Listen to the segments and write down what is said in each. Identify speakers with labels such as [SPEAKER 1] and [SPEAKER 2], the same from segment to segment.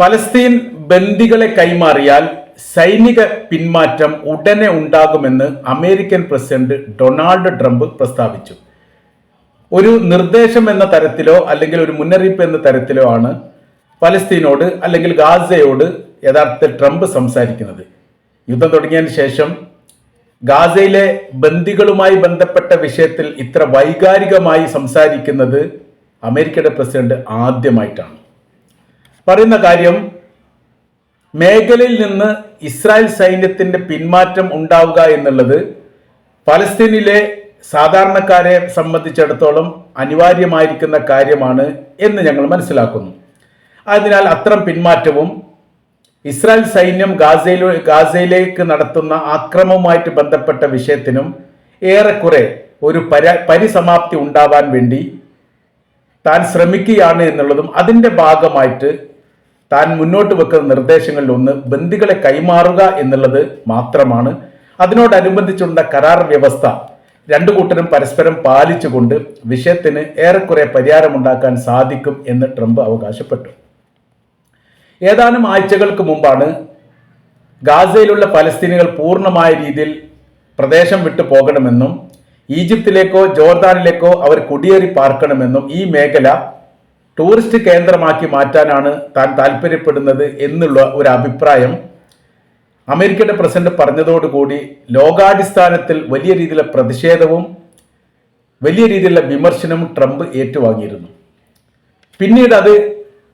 [SPEAKER 1] ഫലസ്തീൻ ബന്ദികളെ കൈമാറിയാൽ സൈനിക പിന്മാറ്റം ഉടനെ ഉണ്ടാകുമെന്ന് അമേരിക്കൻ പ്രസിഡന്റ് ഡൊണാൾഡ് ട്രംപ് പ്രസ്താവിച്ചു. ഒരു നിർദ്ദേശം എന്ന തരത്തിലോ അല്ലെങ്കിൽ ഒരു മുന്നറിയിപ്പ് എന്ന തരത്തിലോ ആണ് ഫലസ്തീനോട് അല്ലെങ്കിൽ ഗാസയോട് യഥാർത്ഥത്തിൽ ട്രംപ് സംസാരിക്കുന്നത്. യുദ്ധം തുടങ്ങിയതിന് ശേഷം ഗാസയിലെ ബന്ദികളുമായി ബന്ധപ്പെട്ട വിഷയത്തിൽ ഇത്ര വൈകാരികമായി സംസാരിക്കുന്നത് അമേരിക്കയുടെ പ്രസിഡന്റ് ആദ്യമായിട്ടാണ്. പറയുന്ന കാര്യം മേഖലയിൽ നിന്ന് ഇസ്രായേൽ സൈന്യത്തിന്റെ പിന്മാറ്റം ഉണ്ടാവുക എന്നുള്ളത് പലസ്തീനിലെ സാധാരണക്കാരെ സംബന്ധിച്ചിടത്തോളം അനിവാര്യമായിരിക്കുന്ന കാര്യമാണ് എന്ന് ഞങ്ങൾ മനസ്സിലാക്കുന്നു. അതിനാൽ അത്തരം പിന്മാറ്റവും ഇസ്രായേൽ സൈന്യം ഗാസയിൽ ഗാസയിലേക്ക് നടത്തുന്ന ആക്രമവുമായിട്ട് ബന്ധപ്പെട്ട വിഷയത്തിനും ഏറെക്കുറെ ഒരു പര പരിസമാപ്തി ഉണ്ടാവാൻ വേണ്ടി താൻ ശ്രമിക്കുകയാണ് എന്നുള്ളതും അതിന്റെ ഭാഗമായിട്ട് താൻ മുന്നോട്ട് വെക്കുന്ന നിർദ്ദേശങ്ങളിൽ ഒന്ന് ബന്ദികളെ കൈമാറുക എന്നുള്ളത് മാത്രമാണ്. അതിനോടനുബന്ധിച്ചുള്ള കരാർ വ്യവസ്ഥ രണ്ടു കൂട്ടരും പരസ്പരം പാലിച്ചുകൊണ്ട് വിഷയത്തിന് ഏറെക്കുറെ പരിഹാരമുണ്ടാക്കാൻ സാധിക്കും എന്ന് ട്രംപ് അവകാശപ്പെട്ടു. ഏതാനും ആഴ്ചകൾക്ക് മുമ്പാണ് ഗാസയിലുള്ള പലസ്തീനികൾ പൂർണമായ രീതിയിൽ പ്രദേശം വിട്ടു പോകണമെന്നും ഈജിപ്തിലേക്കോ ജോർദാനിലേക്കോ അവർ കുടിയേറി പാർക്കണമെന്നും ഈ മേഖല ടൂറിസ്റ്റ് കേന്ദ്രമാക്കി മാറ്റാനാണ് താൻ താല്പര്യപ്പെടുന്നത് എന്നുള്ള ഒരു അഭിപ്രായം അമേരിക്കയുടെ പ്രസിഡന്റ് പറഞ്ഞതോടുകൂടി ലോകാടിസ്ഥാനത്തിൽ വലിയ രീതിയിലുള്ള പ്രതിഷേധവും വലിയ രീതിയിലുള്ള വിമർശനവും ട്രംപ് ഏറ്റുവാങ്ങിയിരുന്നു. പിന്നീട് അത്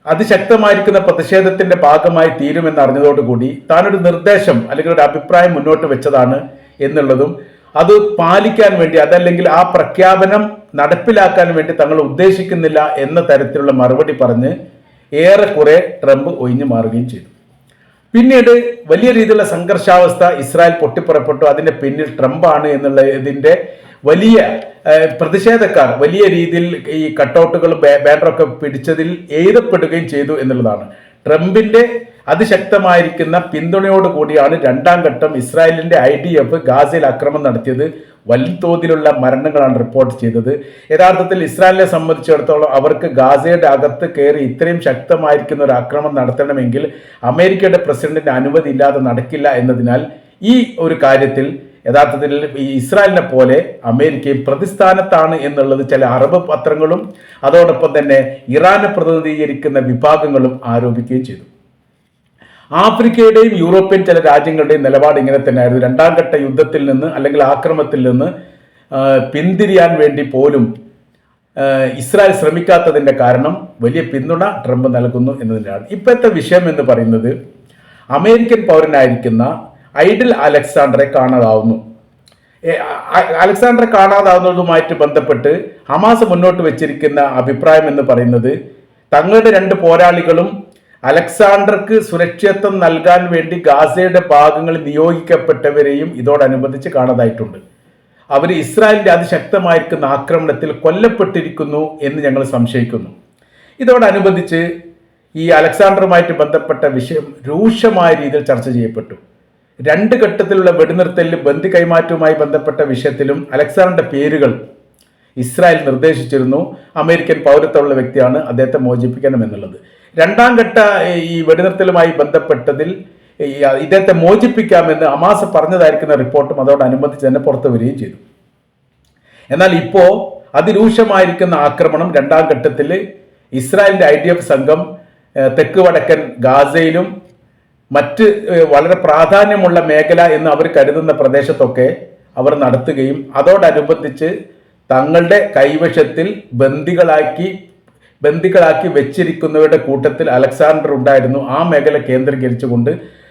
[SPEAKER 1] അതിശക്തമായിരിക്കുന്ന പ്രതിഷേധത്തിന്റെ ഭാഗമായി തീരുമെന്ന് അറിഞ്ഞതോടുകൂടി താനൊരു നിർദ്ദേശം അല്ലെങ്കിൽ ഒരു അഭിപ്രായം മുന്നോട്ട് വെച്ചതാണ് എന്നുള്ളതും അത് പാലിക്കാൻ വേണ്ടി അതല്ലെങ്കിൽ ആ പ്രഖ്യാപനം നടപ്പിലാക്കാൻ വേണ്ടി തങ്ങൾ ഉദ്ദേശിക്കുന്നില്ല എന്ന തരത്തിലുള്ള മറുപടി പറഞ്ഞ് ഏറെക്കുറെ ട്രംപ് ഒഴിഞ്ഞു മാറുകയും ചെയ്തു. പിന്നീട് വലിയ രീതിയിലുള്ള സംഘർഷാവസ്ഥ ഇസ്രായേൽ പൊട്ടിപ്പുറപ്പെട്ടു. അതിന്റെ പിന്നിൽ ട്രംപാണ് എന്നുള്ള ഇതിന്റെ വലിയ പ്രതിഷേധക്കാർ വലിയ രീതിയിൽ ഈ കട്ടൗട്ടുകളും ബാനറൊക്കെ പിടിച്ചതിൽ എഴുതപ്പെടുകയും ചെയ്തു എന്നുള്ളതാണ്. ട്രംപിന്റെ അതിശക്തമായിരിക്കുന്ന പിന്തുണയോട് കൂടിയാണ് രണ്ടാം ഘട്ടം ഇസ്രായേലിന്റെ ഐ ഡി എഫ് ഗാസയിൽ ആക്രമണം നടത്തിയത്. വൻതോതിലുള്ള മരണങ്ങളാണ് റിപ്പോർട്ട് ചെയ്തത്. യഥാർത്ഥത്തിൽ ഇസ്രായേലിനെ സംബന്ധിച്ചിടത്തോളം അവർക്ക് ഗാസയുടെ അകത്ത് കയറി ഇത്രയും ശക്തമായിരിക്കുന്ന ഒരു ആക്രമണം നടത്തണമെങ്കിൽ അമേരിക്കയുടെ പ്രസിഡന്റിന്റെ അനുമതി ഇല്ലാതെ നടക്കില്ല എന്നതിനാൽ ഈ ഒരു കാര്യത്തിൽ യഥാർത്ഥത്തിൽ ഈ ഇസ്രായേലിനെ പോലെ അമേരിക്കയും പ്രതിസ്ഥാനത്താണ് എന്നുള്ളത് ചില അറബ് പത്രങ്ങളും അതോടൊപ്പം തന്നെ ഇറാനെ പ്രതിനിധീകരിക്കുന്ന വിഭാഗങ്ങളും ആരോപിക്കുകയും ചെയ്തു. ആഫ്രിക്കയുടെയും യൂറോപ്യൻ ചില രാജ്യങ്ങളുടെയും നിലപാട് ഇങ്ങനെ തന്നെയായിരുന്നു. രണ്ടാം ഘട്ട യുദ്ധത്തിൽ നിന്ന് അല്ലെങ്കിൽ ആക്രമത്തിൽ നിന്ന് പിന്തിരിയാൻ വേണ്ടി പോലും ഇസ്രായേൽ ശ്രമിക്കാത്തതിന്റെ കാരണം വലിയ പിന്തുണ ട്രംപ് നൽകുന്നു എന്നതിനാണ്. ഇപ്പോഴത്തെ വിഷയം എന്ന് പറയുന്നത് അമേരിക്കൻ പൗരനായിരിക്കുന്ന ഐഡിൽ അലക്സാണ്ടറെ കാണാതാവുന്നു. അലക്സാണ്ടറെ കാണാതാവുന്നതുമായിട്ട് ബന്ധപ്പെട്ട് ഹമാസ് മുന്നോട്ട് വെച്ചിരിക്കുന്ന അഭിപ്രായം എന്ന് പറയുന്നത് തങ്ങളുടെ രണ്ട് പോരാളികളും അലക്സാണ്ടർക്ക് സുരക്ഷിതത്വം നൽകാൻ വേണ്ടി ഗാസയുടെ ഭാഗങ്ങളിൽ നിയോഗിക്കപ്പെട്ടവരെയും ഇതോടനുബന്ധിച്ച് കാണാതായിട്ടുണ്ട്. അവർ ഇസ്രായേലിന്റെ അതിശക്തമായിരിക്കുന്ന ആക്രമണത്തിൽ കൊല്ലപ്പെട്ടിരിക്കുന്നു എന്ന് ഞങ്ങൾ സംശയിക്കുന്നു. ഇതോടനുബന്ധിച്ച് ഈ അലക്സാണ്ടറുമായിട്ട് ബന്ധപ്പെട്ട വിഷയം രൂക്ഷമായ രീതിയിൽ ചർച്ച ചെയ്യപ്പെട്ടു. രണ്ട് ഘട്ടത്തിലുള്ള വെടിനിർത്തലിൽ ബന്ദി കൈമാറ്റവുമായി ബന്ധപ്പെട്ട വിഷയത്തിലും അലക്സാണ്ടറുടെ പേരുകൾ ഇസ്രായേൽ നിർദ്ദേശിച്ചിരുന്നു. അമേരിക്കൻ പൗരത്വമുള്ള വ്യക്തിയാണ് അദ്ദേഹത്തെ മോചിപ്പിക്കണം എന്നുള്ളത് രണ്ടാം ഘട്ട ഈ വെടിനിർത്തലുമായി ബന്ധപ്പെട്ടതിൽ ഇദ്ദേഹത്തെ മോചിപ്പിക്കാമെന്ന് അമാസ പറഞ്ഞതായിരിക്കുന്ന റിപ്പോർട്ടും അതോടനുബന്ധിച്ച് തന്നെ പുറത്തു വരികയും ചെയ്തു. എന്നാൽ ഇപ്പോ അതിരൂക്ഷമായിരിക്കുന്ന ആക്രമണം രണ്ടാം ഘട്ടത്തിൽ ഇസ്രായേലിന്റെ ഐ ഡി എഫ് സംഘം തെക്ക് വടക്കൻ ഗാസയിലും മറ്റ് വളരെ പ്രാധാന്യമുള്ള മേഖല എന്ന് അവർ കരുതുന്ന പ്രദേശത്തൊക്കെ അവർ നടത്തുകയും അതോടനുബന്ധിച്ച് തങ്ങളുടെ കൈവശത്തിൽ ബന്ദികളാക്കി ബന്ദികളാക്കി വെച്ചിരിക്കുന്നവരുടെ കൂട്ടത്തിൽ അലക്സാണ്ടർ ഉണ്ടായിരുന്നു. ആ മേഖല കേന്ദ്രീകരിച്ചുകൊണ്ട്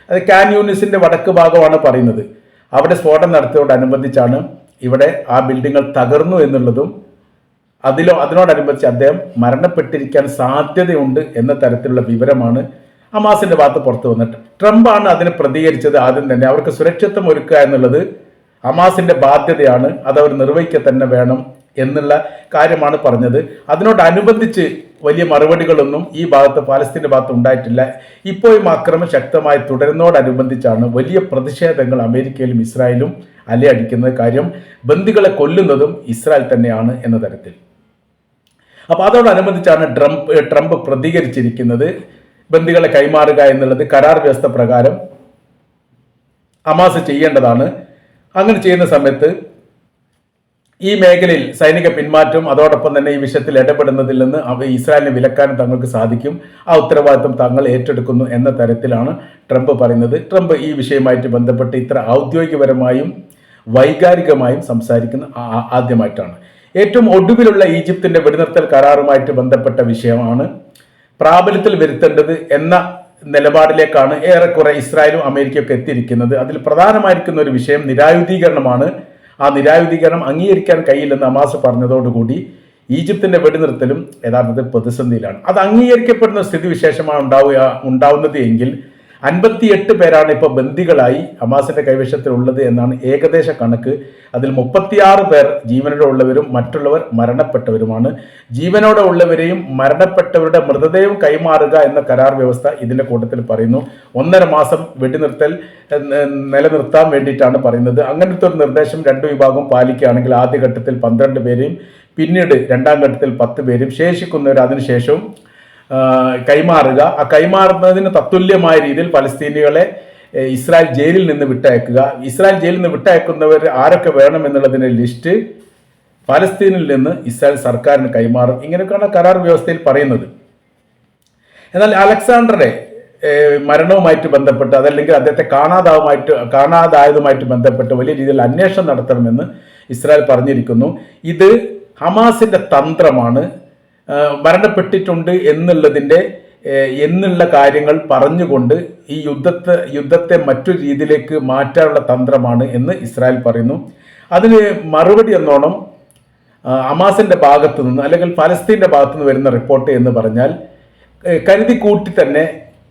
[SPEAKER 1] അത് കാൻ യൂണിസിന്റെ വടക്ക് ഭാഗമാണ് പറയുന്നത്. അവിടെ സ്ഫോടനം നടത്തിയതോടനുബന്ധിച്ചാണ് ഇവിടെ ആ ബിൽഡിങ്ങൾ തകർന്നു എന്നുള്ളതും അതിലോ അതിനോടനുബന്ധിച്ച് അദ്ദേഹം മരണപ്പെട്ടിരിക്കാൻ സാധ്യതയുണ്ട് എന്ന തരത്തിലുള്ള വിവരമാണ് ഹമാസിന്റെ ഭാഗത്ത് പുറത്തു വന്നിട്ട്. ട്രംപാണ് അതിന് പ്രതികരിച്ചത് ആദ്യം തന്നെ. അവർക്ക് സുരക്ഷിത്വം ഒരുക്കുക എന്നുള്ളത് ഹമാസിന്റെ ബാധ്യതയാണ്. അത് അവർ നിർവഹിക്കുക തന്നെ വേണം എന്നുള്ള കാര്യമാണ് പറഞ്ഞത്. അതിനോടനുബന്ധിച്ച് വലിയ മറുപടികളൊന്നും ഈ ഭാഗത്ത് പാലസ്തീന്റെ ഭാഗത്ത് ഉണ്ടായിട്ടില്ല. ഇപ്പോഴും ആക്രമം ശക്തമായി തുടരുന്നതോടനുബന്ധിച്ചാണ് വലിയ പ്രതിഷേധങ്ങൾ അമേരിക്കയിലും ഇസ്രായേലും അലയടിക്കുന്നത് കാര്യം. ബന്ദികളെ കൊല്ലുന്നതും ഇസ്രായേൽ തന്നെയാണ് എന്ന തരത്തിൽ. അപ്പോൾ അതോടനുബന്ധിച്ചാണ് ട്രംപ് ട്രംപ് പ്രതികരിച്ചിരിക്കുന്നത്. ബന്ദികളെ കൈമാറുക എന്നുള്ളത് കരാർ വ്യവസ്ഥ പ്രകാരം ഹമാസ് ചെയ്യേണ്ടതാണ്. അങ്ങനെ ചെയ്യുന്ന സമയത്ത് ഈ മേഖലയിൽ സൈനിക പിന്മാറ്റം അതോടൊപ്പം തന്നെ ഈ വിഷയത്തിൽ ഇടപെടുന്നതിൽ നിന്ന് അവ ഇസ്രായേലിനെ വിലക്കാനും തങ്ങൾക്ക് സാധിക്കും. ആ ഉത്തരവാദിത്വം തങ്ങൾ ഏറ്റെടുക്കുന്നു എന്ന തരത്തിലാണ് ട്രംപ് പറയുന്നത്. ട്രംപ് ഈ വിഷയമായിട്ട് ബന്ധപ്പെട്ട് ഇത്ര ഔദ്യോഗികപരമായും വൈകാരികമായും സംസാരിക്കുന്ന ആദ്യമായിട്ടാണ്. ഏറ്റവും ഒടുവിലുള്ള ഈജിപ്തിന്റെ വെടിനിർത്തൽ കരാറുമായിട്ട് ബന്ധപ്പെട്ട വിഷയമാണ് പ്രാബല്യത്തിൽ വരുത്തേണ്ടത് എന്ന നിലപാടിലേക്കാണ് ഏറെക്കുറെ ഇസ്രായേലും അമേരിക്കയൊക്കെ എത്തിയിരിക്കുന്നത്. അതിൽ പ്രധാനമായിരിക്കുന്ന ഒരു വിഷയം നിരായുധീകരണമാണ്. ആ നിരായുധീകരണം അംഗീകരിക്കാൻ കഴിയില്ലെന്ന് അമാസ് പറഞ്ഞതോടുകൂടി ഈജിപ്തിന്റെ വെടിനിർത്തലും യഥാർത്ഥത്തിൽ പ്രതിസന്ധിയിലാണ്. അത് അംഗീകരിക്കപ്പെടുന്ന സ്ഥിതിവിശേഷമാണ് ഉണ്ടാവുക ഉണ്ടാവുന്നത് എങ്കിൽ അൻപത്തിയെട്ട് പേരാണ് ഇപ്പോൾ ബന്ദികളായി ഹമാസിന്റെ കൈവശത്തിലുള്ളത് എന്നാണ് ഏകദേശ കണക്ക്. അതിൽ മുപ്പത്തിയാറ് പേർ ജീവനോടെ ഉള്ളവരും മറ്റുള്ളവർ മരണപ്പെട്ടവരുമാണ്. ജീവനോടെ ഉള്ളവരെയും മരണപ്പെട്ടവരുടെ മൃതദേഹം കൈമാറുക എന്ന കരാർ വ്യവസ്ഥ ഇതിന്റെ കൂട്ടത്തിൽ പറയുന്നു. ഒന്നര മാസം വെടിനിർത്തൽ നിലനിർത്താൻ വേണ്ടിയിട്ടാണ് പറയുന്നത്. അങ്ങനത്തെ ഒരു നിർദ്ദേശം രണ്ടു വിഭാഗം പാലിക്കുകയാണെങ്കിൽ ആദ്യഘട്ടത്തിൽ പന്ത്രണ്ട് പേരെയും പിന്നീട് രണ്ടാം ഘട്ടത്തിൽ പത്ത് പേരും ശേഷിക്കുന്നവർ അതിനുശേഷവും കൈമാറുക ആ കൈമാറുന്നതിന് തത്തുല്യമായ രീതിയിൽ പലസ്തീനികളെ ഇസ്രായേൽ ജയിലിൽ നിന്ന് വിട്ടയക്കുക. ഇസ്രായേൽ ജയിലിൽ നിന്ന് വിട്ടയക്കുന്നവർ ആരൊക്കെ വേണം എന്നുള്ളതിന് ലിസ്റ്റ് പലസ്തീനിൽ നിന്ന് ഇസ്രായേൽ സർക്കാരിന് കൈമാറും. ഇങ്ങനെയൊക്കെയാണ് കരാർ വ്യവസ്ഥയിൽ പറയുന്നത്. എന്നാൽ അലക്സാണ്ടറുടെ മരണവുമായിട്ട് ബന്ധപ്പെട്ട് അതല്ലെങ്കിൽ അദ്ദേഹത്തെ കാണാതാവുമായിട്ട് കാണാതായതുമായിട്ട് ബന്ധപ്പെട്ട് വലിയ രീതിയിൽ അന്വേഷണം നടത്തണമെന്ന് ഇസ്രായേൽ പറഞ്ഞിരിക്കുന്നു. ഇത് ഹമാസിന്റെ തന്ത്രമാണ്. മരണപ്പെട്ടിട്ടുണ്ട് എന്നുള്ളതിന്റെ എന്നുള്ള കാര്യങ്ങൾ പറഞ്ഞുകൊണ്ട് ഈ യുദ്ധത്തെ യുദ്ധത്തെ മറ്റൊരു രീതിയിലേക്ക് മാറ്റാനുള്ള തന്ത്രമാണ് എന്ന് ഇസ്രായേൽ പറയുന്നു. അതിന് മറുപടി എന്നോണം അമാസിന്റെ ഭാഗത്തു നിന്ന് അല്ലെങ്കിൽ ഫലസ്തീന്റെ ഭാഗത്തു നിന്ന് വരുന്ന റിപ്പോർട്ട് എന്ന് പറഞ്ഞാൽ കരുതി കൂട്ടി തന്നെ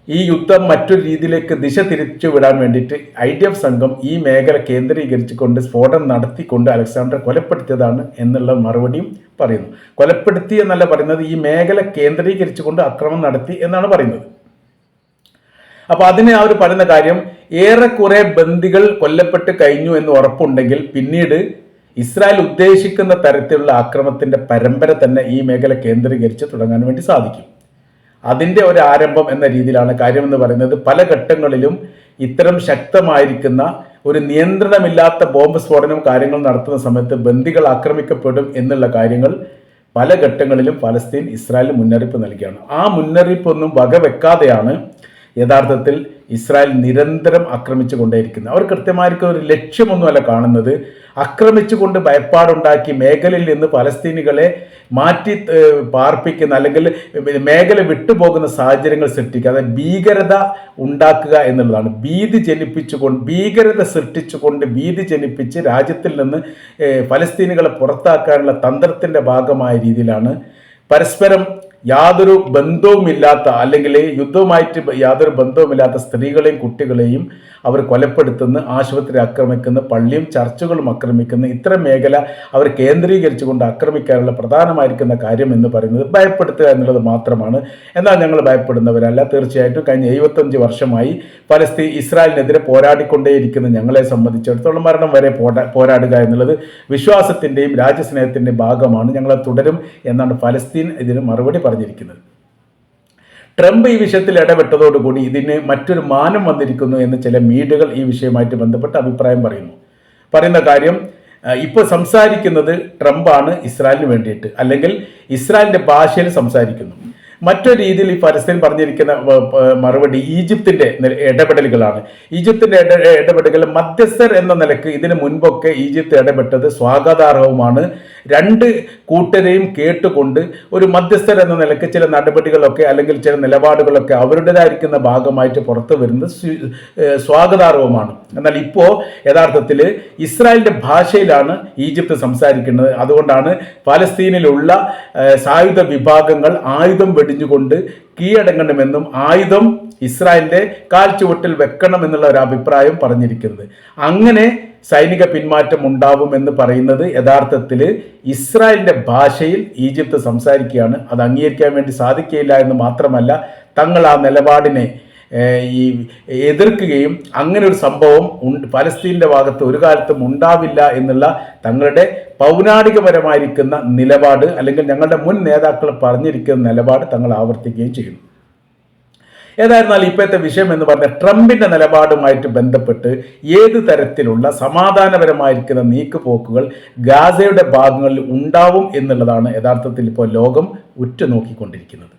[SPEAKER 1] ഈ യുദ്ധം മറ്റൊരു രീതിയിലേക്ക് ദിശ തിരിച്ചു വിടാൻ വേണ്ടിയിട്ട് ഐ ഡി എഫ് സംഘം ഈ മേഖല കേന്ദ്രീകരിച്ചുകൊണ്ട് സ്ഫോടനം നടത്തിക്കൊണ്ട് അലക്സാണ്ടർ കൊലപ്പെടുത്തിയതാണ് എന്നുള്ള മറുപടിയും പറയുന്നു. കൊലപ്പെടുത്തി എന്നല്ല പറയുന്നത് ഈ മേഖല കേന്ദ്രീകരിച്ചുകൊണ്ട് അക്രമം നടത്തി എന്നാണ് പറയുന്നത്. അപ്പൊ അതിന് അവർ പറയുന്ന കാര്യം ഏറെക്കുറെ ബന്ദികൾ കൊല്ലപ്പെട്ട് കഴിഞ്ഞു എന്ന് ഉറപ്പുണ്ടെങ്കിൽ പിന്നീട് ഇസ്രായേൽ ഉദ്ദേശിക്കുന്ന തരത്തിലുള്ള ആക്രമത്തിന്റെ പരമ്പര തന്നെ ഈ മേഖല കേന്ദ്രീകരിച്ച് തുടങ്ങാൻ വേണ്ടി സാധിക്കും. അതിന്റെ ഒരു ആരംഭം എന്ന രീതിയിലാണ് കാര്യമെന്ന് പറയുന്നത്. പല ഘട്ടങ്ങളിലും ഇത്തരം ശക്തമായിരിക്കുന്ന ഒരു നിയന്ത്രണമില്ലാത്ത ബോംബ് സ്ഫോടനം കാര്യങ്ങൾ നടത്തുന്ന സമയത്ത് ബന്ദികൾ ആക്രമിക്കപ്പെടും എന്നുള്ള കാര്യങ്ങൾ പല ഘട്ടങ്ങളിലും പലസ്തീൻ ഇസ്രായേൽ മുന്നറിയിപ്പ് നൽകിയാണ്. ആ മുന്നറിയിപ്പൊന്നും വകവെക്കാതെയാണ് യഥാർത്ഥത്തിൽ ഇസ്രായേൽ നിരന്തരം ആക്രമിച്ചു കൊണ്ടേയിരിക്കുന്നത് അവർ കൃത്യമായിരിക്കും ഒരു ലക്ഷ്യമൊന്നുമല്ല കാണുന്നത്. ആക്രമിച്ചുകൊണ്ട് ഭയപ്പാടുണ്ടാക്കി മേഖലയിൽ നിന്ന് പലസ്തീനികളെ മാറ്റി പാർപ്പിക്കുന്ന അല്ലെങ്കിൽ മേഖല വിട്ടുപോകുന്ന സാഹചര്യങ്ങൾ സൃഷ്ടിക്കുക. അതായത് ഭീകരത ഉണ്ടാക്കുക എന്നുള്ളതാണ്. ഭീതി ജനിപ്പിച്ചുകൊണ്ട് ഭീകരത സൃഷ്ടിച്ചുകൊണ്ട് ഭീതി ജനിപ്പിച്ച് രാജ്യത്തിൽ നിന്ന് പലസ്തീനികളെ പുറത്താക്കാനുള്ള തന്ത്രത്തിന്റെ ഭാഗമായ രീതിയിലാണ് പരസ്പരം യാതൊരു ബന്ധവുമില്ലാത്ത അല്ലെങ്കിൽ യുദ്ധവുമായിട്ട് യാതൊരു ബന്ധവുമില്ലാത്ത സ്ത്രീകളെയും കുട്ടികളെയും അവർ കൊലപ്പെടുത്തുന്ന ആശുപത്രി ആക്രമിക്കുന്ന പള്ളിയും ചർച്ചുകളും ആക്രമിക്കുന്ന ഇത്തരം മേഖല അവർ കേന്ദ്രീകരിച്ചുകൊണ്ട് ആക്രമിക്കാനുള്ള പ്രധാനമായിരിക്കുന്ന കാര്യം എന്ന് പറയുന്നത് ഭയപ്പെടുത്തുക എന്നുള്ളത് മാത്രമാണ്. എന്നാൽ ഞങ്ങൾ ഭയപ്പെടുന്നവരല്ല. തീർച്ചയായിട്ടും കഴിഞ്ഞ എഴുപത്തഞ്ച് വർഷമായി പലസ്തീൻ ഇസ്രായേലിനെതിരെ പോരാടിക്കൊണ്ടേയിരിക്കുന്ന ഞങ്ങളെ സംബന്ധിച്ചിടത്തോളം മരണം വരെ പോരാ പോരാടുക എന്നുള്ളത് വിശ്വാസത്തിന്റെയും രാജ്യസ്നേഹത്തിന്റെയും ഭാഗമാണ്. ഞങ്ങൾ തുടരും എന്നാണ് പലസ്തീൻ ഇതിന് മറുപടി പറഞ്ഞിരിക്കുന്നത്. ട്രംപ് ഈ വിഷയത്തിൽ ഇടപെട്ടതോടുകൂടി ഇതിന് മറ്റൊരു മാനം വന്നിരിക്കുന്നു എന്ന് ചില മീഡിയകൾ ഈ വിഷയമായിട്ട് ബന്ധപ്പെട്ട് അഭിപ്രായം പറയുന്നു. പറയുന്ന കാര്യം ഇപ്പോൾ സംസാരിക്കുന്നത് ട്രംപാണ് ഇസ്രായേലിന് വേണ്ടിയിട്ട് അല്ലെങ്കിൽ ഇസ്രായേലിന്റെ ഭാഷയിൽ സംസാരിക്കുന്നു. മറ്റൊരു രീതിയിൽ ഈ പരസ്യം പറഞ്ഞിരിക്കുന്ന മറുപടി ഈജിപ്തിന്റെ ഇടപെടലുകളാണ്. ഈജിപ്തിന്റെ ഇട- ഇടപെടലുകൾ മധ്യസ്ഥർ എന്ന നിലയ്ക്ക് ഇതിനു മുൻപൊക്കെ ഈജിപ്ത് ഇടപെട്ടത് സ്വാഗതാർഹവുമാണ് രണ്ട് കൂട്ടരെയും കേട്ടുകൊണ്ട് ഒരു മധ്യസ്ഥർ എന്ന നിലയ്ക്ക് ചില നടപടികളൊക്കെ അല്ലെങ്കിൽ ചില നിലപാടുകളൊക്കെ അവരുടേതായിരിക്കുന്ന ഭാഗമായിട്ട് പുറത്തു വരുന്നത് സ്വീ- സ്വാഗതാർഹവുമാണ്. എന്നാൽ ഇപ്പോൾ യഥാർത്ഥത്തിൽ ഇസ്രായേലിന്റെ ഭാഷയിലാണ് ഈജിപ്ത് സംസാരിക്കുന്നത്. അതുകൊണ്ടാണ് പാലസ്തീനിലുള്ള സായുധ വിഭാഗങ്ങൾ ആയുധം വെടിഞ്ഞുകൊണ്ട് കീഴടങ്ങണമെന്നും ആയുധം ഇസ്രായേലിന്റെ കാൽച്ചുവട്ടിൽ വെക്കണം എന്നുള്ള ഒരു അഭിപ്രായം പറഞ്ഞിരിക്കുന്നത്. അങ്ങനെ സൈനിക പിന്മാറ്റം ഉണ്ടാവുമെന്ന് പറയുന്നത് യഥാർത്ഥത്തിൽ ഇസ്രായേലിന്റെ ഭാഷയിൽ ഈജിപ്ത് സംസാരിക്കുകയാണ്. അത് അംഗീകരിക്കാൻ വേണ്ടി സാധിക്കുകയില്ല എന്ന് മാത്രമല്ല തങ്ങൾ ആ നിലപാടിനെ ഈ എതിർക്കുകയും അങ്ങനെ ഒരു സംഭവം ഉണ്ട് പലസ്തീന്റെ ഭാഗത്ത് ഒരു കാലത്തും ഉണ്ടാവില്ല എന്നുള്ള തങ്ങളുടെ പൗരാണികപരമായിരിക്കുന്ന നിലപാട് അല്ലെങ്കിൽ ഞങ്ങളുടെ മുൻ നേതാക്കൾ പറഞ്ഞിരിക്കുന്ന നിലപാട് തങ്ങൾ ആവർത്തിക്കുകയും ചെയ്യുന്നു. ഏതായിരുന്നാലും ഇപ്പോഴത്തെ വിഷയം എന്ന് പറഞ്ഞാൽ ട്രംപിന്റെ നിലപാടുമായിട്ട് ബന്ധപ്പെട്ട് ഏത് തരത്തിലുള്ള സമാധാനപരമായിരിക്കുന്ന നീക്കുപോക്കുകൾ ഗാസയുടെ ഭാഗങ്ങളിൽ ഉണ്ടാവും എന്നുള്ളതാണ് യഥാർത്ഥത്തിൽ ഇപ്പോൾ ലോകം ഉറ്റുനോക്കിക്കൊണ്ടിരിക്കുന്നത്.